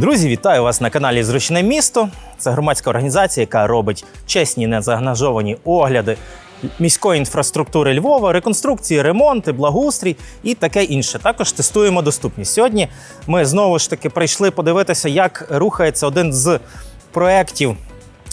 Друзі, вітаю вас на каналі Зручне місто. Це громадська організація, яка робить чесні незагнажовані огляди міської інфраструктури Львова, реконструкції, ремонти, благоустрій і таке інше. Також тестуємо доступність. Сьогодні ми знову ж таки прийшли подивитися, як рухається один з проєктів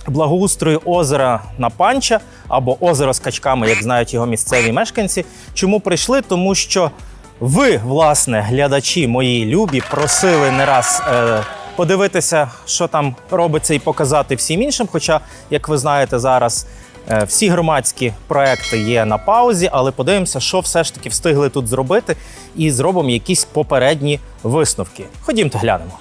благоустрою озера на Панча або озеро з качками, як знають його місцеві мешканці. Чому прийшли? Тому що ви, власне, глядачі мої любі, просили не раз. Е- Подивитися, що там робиться, і показати всім іншим. Хоча, як ви знаєте, зараз е, всі громадські проекти є на паузі, але подивимося, що все ж таки встигли тут зробити, і зробимо якісь попередні висновки. Ходімте глянемо.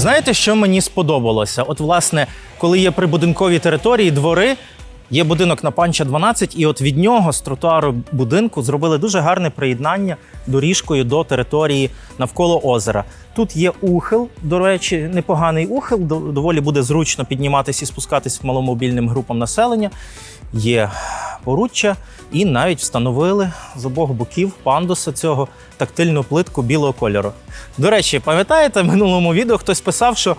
Знаєте, що мені сподобалося? От, власне, коли є прибудинкові території, двори, є будинок на панча 12, і от від нього з тротуару будинку зробили дуже гарне приєднання доріжкою до території навколо озера. Тут є ухил, до речі, непоганий ухил. до- Доволі буде зручно підніматися і спускатись маломобільним групам населення. Є поруччя, і навіть встановили з обох боків пандуса цього тактильну плитку білого кольору. До речі, пам'ятаєте, в минулому відео хтось писав, що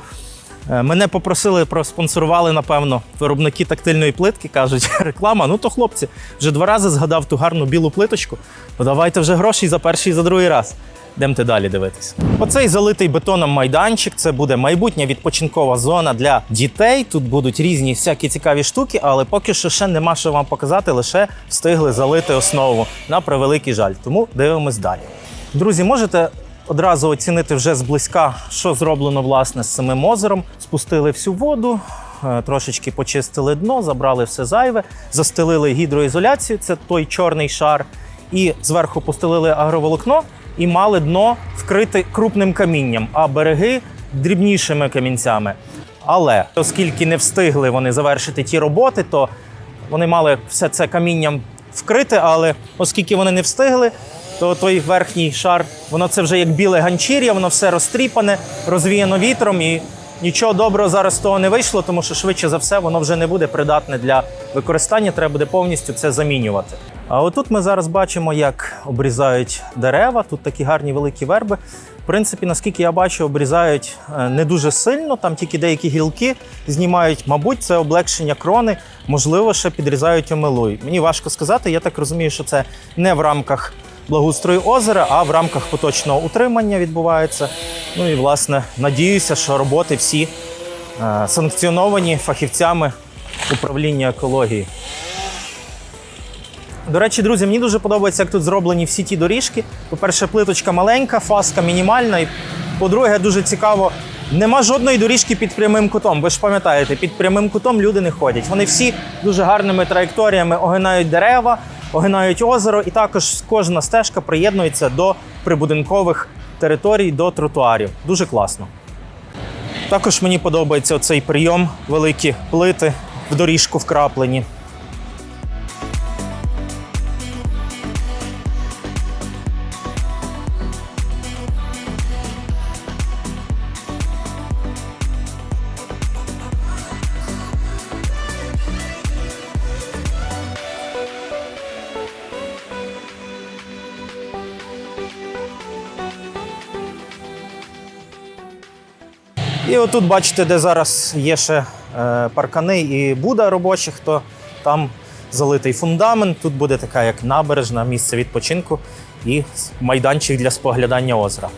мене попросили, проспонсорували, напевно, виробники тактильної плитки, кажуть, реклама. Ну то хлопці, вже два рази згадав ту гарну білу плиточку. Ну давайте вже гроші за перший і за другий раз. Йдемте далі дивитися. Оцей залитий бетоном майданчик це буде майбутня відпочинкова зона для дітей. Тут будуть різні всякі цікаві штуки, але поки що ще нема що вам показати, лише встигли залити основу на превеликий жаль. Тому дивимось далі. Друзі, можете одразу оцінити вже зблизька, що зроблено власне з самим озером. Спустили всю воду, е, трошечки почистили дно, забрали все зайве, застелили гідроізоляцію, це той чорний шар, і зверху постелили агроволокно і мали дно вкрите крупним камінням, а береги дрібнішими камінцями. Але оскільки не встигли вони завершити ті роботи, то вони мали все це камінням вкрити, але оскільки вони не встигли, то той верхній шар, воно це вже як біле ганчір'я, воно все розтріпане, розвіяно вітром, і нічого доброго зараз з того не вийшло, тому що швидше за все воно вже не буде придатне для використання. Треба буде повністю це замінювати. А отут ми зараз бачимо, як обрізають дерева. Тут такі гарні великі верби. В принципі, наскільки я бачу, обрізають е, не дуже сильно, там тільки деякі гілки знімають. Мабуть, це облегшення крони, можливо, ще підрізають омилуй. Мені важко сказати. Я так розумію, що це не в рамках благоустрою озера, а в рамках поточного утримання відбувається. Ну і власне надіюся, що роботи всі е, санкціоновані фахівцями управління екології. До речі, друзі, мені дуже подобається, як тут зроблені всі ті доріжки. По-перше, плиточка маленька, фаска мінімальна. І по-друге, дуже цікаво, нема жодної доріжки під прямим кутом. Ви ж пам'ятаєте, під прямим кутом люди не ходять. Вони всі дуже гарними траєкторіями огинають дерева, огинають озеро, і також кожна стежка приєднується до прибудинкових територій, до тротуарів. Дуже класно. Також мені подобається цей прийом, великі плити в доріжку вкраплені. І отут бачите, де зараз є ще е, паркани і буда робочих, то там залитий фундамент. Тут буде така як набережна, місце відпочинку і майданчик для споглядання озера.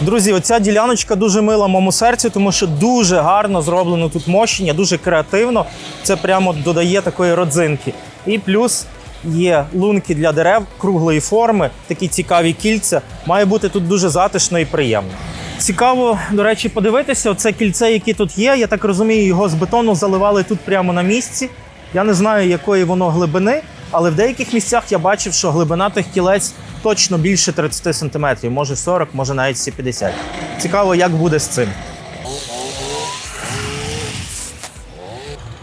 Друзі, оця діляночка дуже мила моєму серцю, тому що дуже гарно зроблено тут мощення, дуже креативно. Це прямо додає такої родзинки. І плюс є лунки для дерев круглої форми, такі цікаві кільця. Має бути тут дуже затишно і приємно. Цікаво, до речі, подивитися. Оце кільце, яке тут є. Я так розумію, його з бетону заливали тут прямо на місці. Я не знаю, якої воно глибини, але в деяких місцях я бачив, що глибина тих кілець точно більше 30 см, може 40, може навіть всі 50. Цікаво, як буде з цим.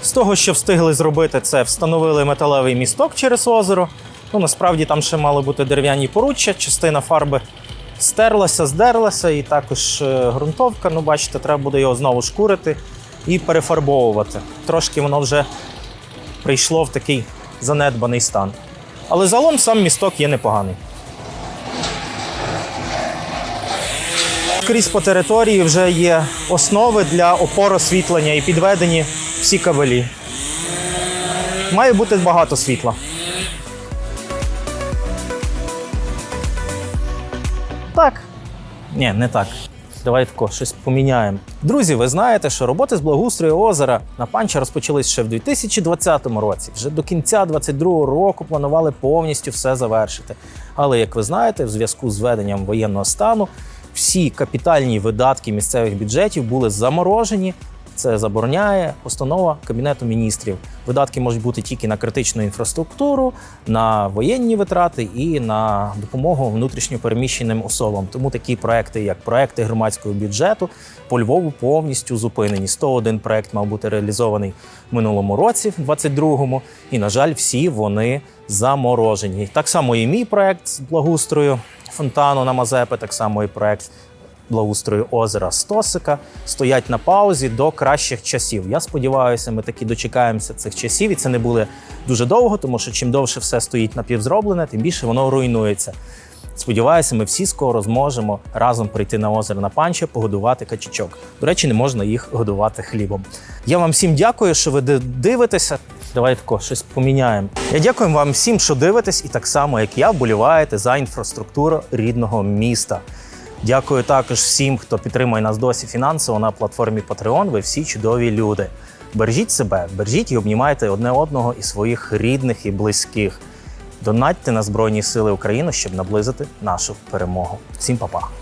З того, що встигли зробити, це встановили металевий місток через озеро. Ну, насправді там ще мали бути дерев'яні поруччя, частина фарби стерлася, здерлася, і також е, ґрунтовка. Ну, бачите, треба буде його знову шкурити і перефарбовувати. Трошки воно вже прийшло в такий занедбаний стан. Але загалом сам місток є непоганий. Крізь по території вже є основи для опор освітлення і підведені всі кабелі. Має бути багато світла. Так. Ні, не так. Давай тако, щось поміняємо. Друзі, ви знаєте, що роботи з благоустрою озера на панча розпочались ще в 2020 році. Вже до кінця 2022 року планували повністю все завершити. Але як ви знаєте, в зв'язку з введенням воєнного стану всі капітальні видатки місцевих бюджетів були заморожені. Це забороняє постанова Кабінету міністрів. Видатки можуть бути тільки на критичну інфраструктуру, на воєнні витрати і на допомогу внутрішньопереміщеним особам. Тому такі проекти, як проекти громадського бюджету, по Львову повністю зупинені. 101 проект мав бути реалізований в минулому році, в 22-му, і на жаль, всі вони заморожені. Так само і мій проект з благоустрою фонтану на Мазепи, так само і проект благоустрою озера Стосика стоять на паузі до кращих часів. Я сподіваюся, ми таки дочекаємося цих часів, і це не буде дуже довго, тому що чим довше все стоїть напівзроблене, тим більше воно руйнується. Сподіваюся, ми всі скоро зможемо разом прийти на озеро на панча, погодувати качечок. До речі, не можна їх годувати хлібом. Я вам всім дякую, що ви дивитеся. Давайте тако, щось поміняємо. Я дякую вам всім, що дивитесь, і так само, як я, вболіваєте за інфраструктуру рідного міста. Дякую також всім, хто підтримує нас досі фінансово на платформі Patreon. Ви всі чудові люди. Бережіть себе, бережіть і обнімайте одне одного і своїх рідних і близьких. Донатьте на Збройні Сили України, щоб наблизити нашу перемогу. Всім па-па!